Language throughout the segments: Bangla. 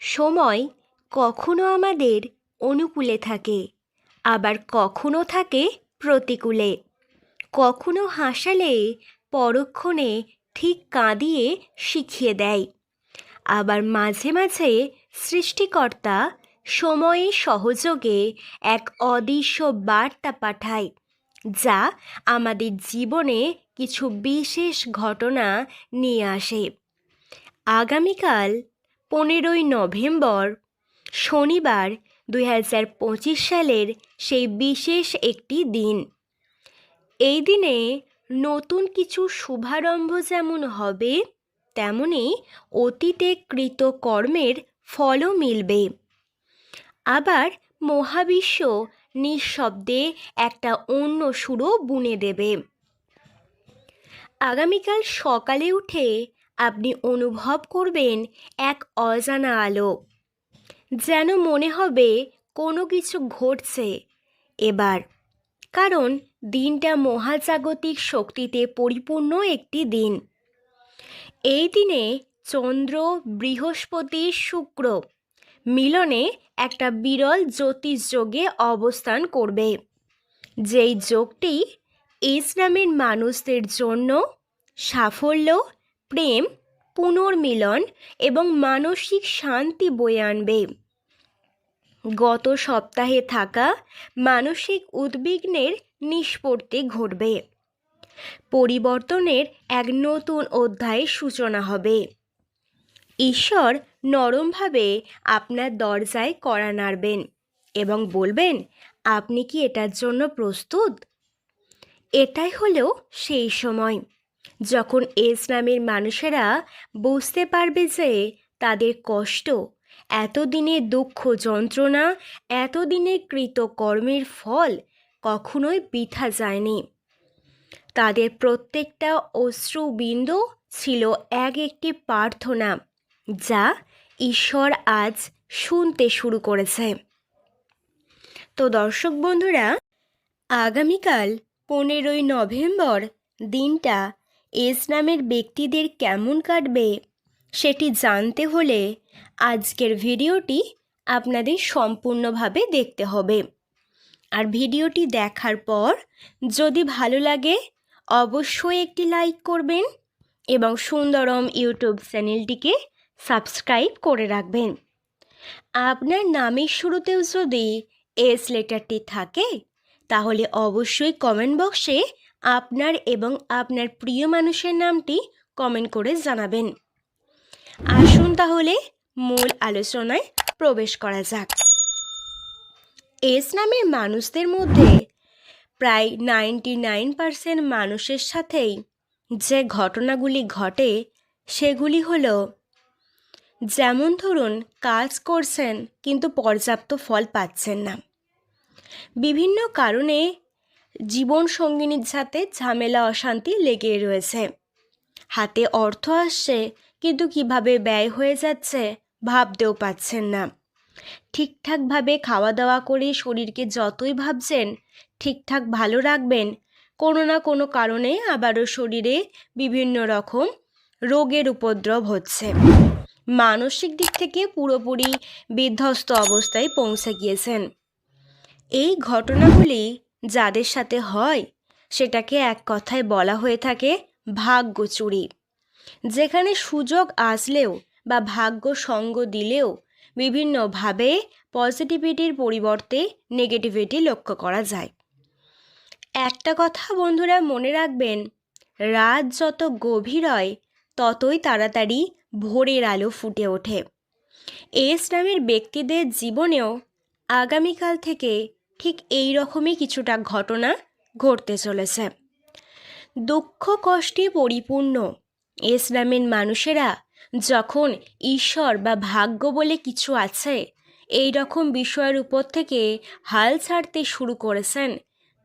সময় কখনো আমাদের অনুকূলে থাকে, আবার কখনো থাকে প্রতিকূলে। কখনো হাসালে পরক্ষণে ঠিক কাঁদিয়ে শিখিয়ে দেয়। আবার মাঝে মাঝে সৃষ্টিকর্তা সময়ে সহযোগে এক অদৃশ্য বার্তা পাঠায়, যা আমাদের জীবনে কিছু বিশেষ ঘটনা নিয়ে আসে। আগামীকাল পনেরোই নভেম্বর, শনিবার দুই হাজার পঁচিশ সালের সেই বিশেষ একটি দিন। এই দিনে নতুন কিছু শুভারম্ভ যেমন হবে, তেমনি অতীতে কৃত কর্মের ফলও মিলবে। আবার মহাবিশ্ব নিঃশব্দে একটা অন্য সুরও বুনে দেবে। আগামীকাল সকালে উঠে আপনি অনুভব করবেন এক অজানা আলো। যেন মনে হবে কোনো কিছু ঘটছে এবার। কারণ দিনটা মহাজাগতিক শক্তিতে পরিপূর্ণ একটি দিন। এই দিনে চন্দ্র, বৃহস্পতি, শুক্র মিলনে একটা বিরল জ্যোতিষযোগে অবস্থান করবে। যেই যোগটি ইসলামের মানুষদের জন্য সাফল্য প্রেম, পুনর্মিলন এবং মানসিক শান্তি বয়ে আনবে। গত সপ্তাহে থাকা মানসিক উদ্বিগ্নের নিষ্পত্তি ঘটবে। পরিবর্তনের এক নতুন অধ্যায়ের সূচনা হবে। ঈশ্বর নরমভাবে আপনার দরজায় কড়া নাড়বেন এবং বলবেন, আপনি কি এটার জন্য প্রস্তুত? এটাই হলো সেই সময়। যখন ইসলামের মানুষেরা বুঝতে পারবে যে তাদের কষ্ট এতদিনের দুঃখ যন্ত্রণা এতদিনের কৃতকর্মের ফল কখনোই বৃথা যায়নি। তাদের প্রত্যেকটা অশ্রুবিন্দু ছিল এক একটি প্রার্থনা, যা ঈশ্বর আজ শুনতে শুরু করেছে। তো দর্শক বন্ধুরা, আগামীকাল পনেরোই নভেম্বর দিনটা ইসলামের ব্যক্তিদের কেমন কাটবে সেটি জানতে হলে আজকের ভিডিওটি আপনাদের সম্পূর্ণভাবে দেখতে হবে। আর ভিডিওটি দেখার পর যদি ভালো লাগে অবশ্যই একটি লাইক করবেন এবং সুন্দরম ইউটিউব চ্যানেলটিকে সাবস্ক্রাইব করে রাখবেন। আপনার নামের শুরুতেও যদি এস লেটারটি থাকে তাহলে অবশ্যই কমেন্ট বক্সে আপনার এবং আপনার প্রিয় মানুষের নামটি কমেন্ট করে জানাবেন। আসুন তাহলে মূল আলোচনায় প্রবেশ করা যাক। এস নামের মানুষদের মধ্যে প্রায় নাইনটি নাইন পারসেন্ট মানুষের সাথেই যে ঘটনাগুলি ঘটে, সেগুলি হলো, যেমন ধরুন কাজ করছেন কিন্তু পর্যাপ্ত ফল পাচ্ছেন না। বিভিন্ন কারণে জীবন সঙ্গিনীর সাথে ঝামেলা, অশান্তি লেগে রয়েছে। হাতে অর্থ আসছে, কিন্তু কীভাবে ব্যয় হয়ে যাচ্ছে ভাবতেও পাচ্ছেন না। ঠিকঠাকভাবে খাওয়া দাওয়া করে শরীরকে যতই ভাবছেন, ঠিকঠাক ভালো রাখবেন, কোনো না কোনো কারণে আবারও শরীরে বিভিন্ন রকম রোগের উপদ্রব হচ্ছে। মানসিক দিক থেকে পুরোপুরি বিধ্বস্ত অবস্থায় পৌঁছে গিয়েছেন। এই ঘটনাগুলি যাদের সাথে হয়, সেটাকে এক কথায় বলা হয়ে থাকে ভাগ্য চুরি। যেখানে সুযোগ আসলেও বা ভাগ্য সঙ্গ দিলেও বিভিন্নভাবে পজিটিভিটির পরিবর্তে নেগেটিভিটি লক্ষ্য করা যায়। একটা কথা বন্ধুরা মনে রাখবেন, রাত যত গভীর হয়, ততই তাড়াতাড়ি ভোরের আলো ফুটে ওঠে। এস নামের ব্যক্তিদের জীবনেও আগামীকাল থেকে ঠিক এই রকমই কিছুটা ঘটনা ঘটতে চলেছে। দুঃখ কষ্টে পরিপূর্ণ। ইসলামের মানুষেরা যখন ঈশ্বর বা ভাগ্য বলে কিছু আছে, এই রকম বিষয়ের উপর থেকে হাল ছাড়তে শুরু করেছেন,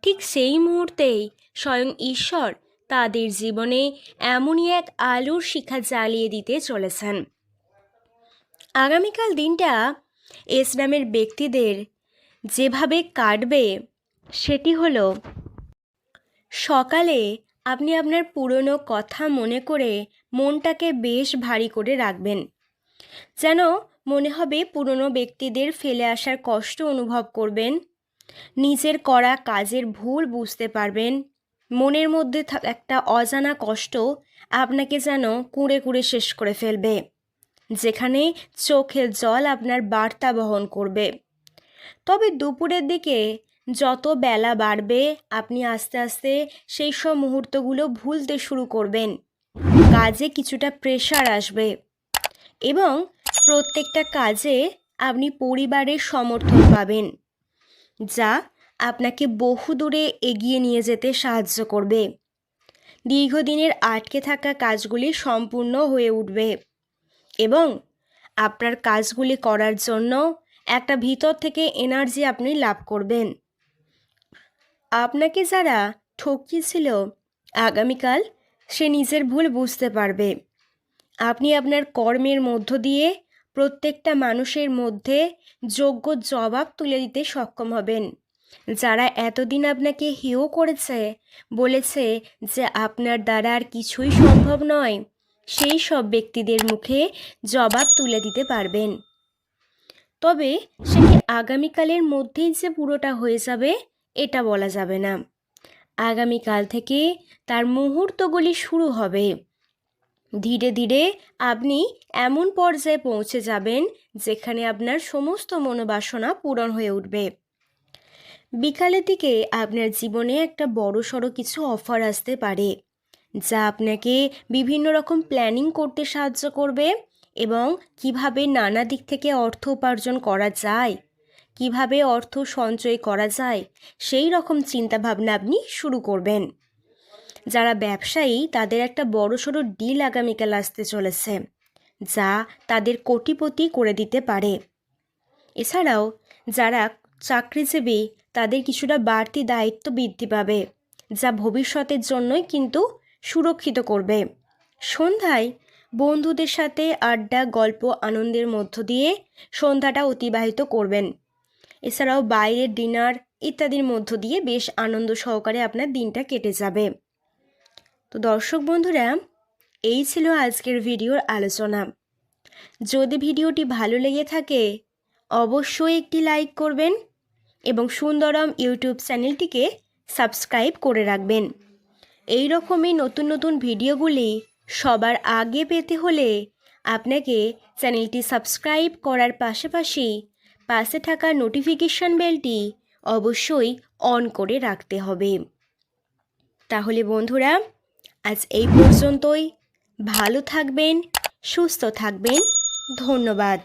ঠিক সেই মুহূর্তেই স্বয়ং ঈশ্বর তাদের জীবনে এমনই এক আলোর শিখা জ্বালিয়ে দিতে চলেছেন। আগামীকাল দিনটা ইসলামের ব্যক্তিদের যেভাবে কাটবে, সেটি হলো, সকালে আপনি আপনার পুরনো কথা মনে করে মনটাকে বেশ ভারী করে রাখবেন। যেন মনে হবে পুরনো ব্যক্তিদের ফেলে আসার কষ্ট অনুভব করবেন, নিজের করা কাজের ভুল বুঝতে পারবেন, মনের মধ্যে একটা অজানা কষ্ট আপনাকে যেন কুঁড়ে কুঁড়ে শেষ করে ফেলবে, যেখানে চোখের জল আপনার বার্তা বহন করবে। তবে দুপুরের দিকে যত বেলা বাড়বে, আপনি আস্তে আস্তে সেই সব মুহূর্তগুলো ভুলতে শুরু করবেন। কাজে কিছুটা প্রেশার আসবে এবং প্রত্যেকটা কাজে আপনি পরিবারের সমর্থন পাবেন, যা আপনাকে বহু দূরে এগিয়ে নিয়ে যেতে সাহায্য করবে। দীর্ঘদিনের আটকে থাকা কাজগুলি সম্পূর্ণ হয়ে উঠবে এবং আপনার কাজগুলি করার জন্য একটা ভিতর থেকে এনার্জি আপনি লাভ করবেন। আপনাকে যারা ঠকিয়েছিল, আগামীকাল সে নিজের ভুল বুঝতে পারবে। আপনি আপনার কর্মের মধ্য দিয়ে প্রত্যেকটা মানুষের মধ্যে যোগ্য জবাব তুলে দিতে সক্ষম হবেন। যারা এতদিন আপনাকে হেয় করেছে, বলেছে যে আপনার দ্বারা আর কিছুই সম্ভব নয়, সেই সব ব্যক্তিদের মুখে জবাব তুলে দিতে পারবেন। তবে সেটি আগামীকালের মধ্যেই যে পুরোটা হয়ে যাবে, এটা বলা যাবে না। আগামীকাল থেকে তার মুহূর্তগুলি শুরু হবে। ধীরে ধীরে আপনি এমন পর্যায়ে পৌঁছে যাবেন, যেখানে আপনার সমস্ত মনোবাসনা পূরণ হয়ে উঠবে। বিকালের দিকে আপনার জীবনে একটা বড় সড়ো কিছু অফার আসতে পারে, যা আপনাকে বিভিন্ন রকম প্ল্যানিং করতে সাহায্য করবে। এবং কীভাবে নানা দিক থেকে অর্থ উপার্জন করা যায়, কীভাবে অর্থ সঞ্চয় করা যায়, সেই রকম চিন্তাভাবনা আপনি শুরু করবেন। যারা ব্যবসায়ী, তাদের একটা বড় সড়ো ডিল আগামীকাল আসতে চলেছে, যা তাদের কোটিপতি করে দিতে পারে। এছাড়াও, যারা চাকরিজীবী, তাদের কিছুটা বাড়তি দায়িত্ব বৃদ্ধি পাবে, যা ভবিষ্যতের জন্যই কিন্তু সুরক্ষিত করবে। সন্ধ্যায় বন্ধুদের সাথে আড্ডা, গল্প, আনন্দের মধ্য দিয়ে সন্ধ্যাটা অতিবাহিত করবেন। এছাড়াও বাইরের ডিনার ইত্যাদির মধ্য দিয়ে বেশ আনন্দ সহকারে আপনার দিনটা কেটে যাবে। তো দর্শক বন্ধুরা, এই ছিল আজকের ভিডিওর আলোচনা। যদি ভিডিওটি ভালো লেগে থাকে, অবশ্যই একটি লাইক করবেন এবং সুন্দরম ইউটিউব চ্যানেলটিকে সাবস্ক্রাইব করে রাখবেন। এই রকমই নতুন নতুন ভিডিওগুলি সবার আগে পেতে হলে আপনাকে চ্যানেলটি সাবস্ক্রাইব করার পাশাপাশি পাশে থাকা নোটিফিকেশান বেলটি অবশ্যই অন করে রাখতে হবে। তাহলে বন্ধুরা, আজ এই পর্যন্তই। ভালো থাকবেন, সুস্থ থাকবেন। ধন্যবাদ।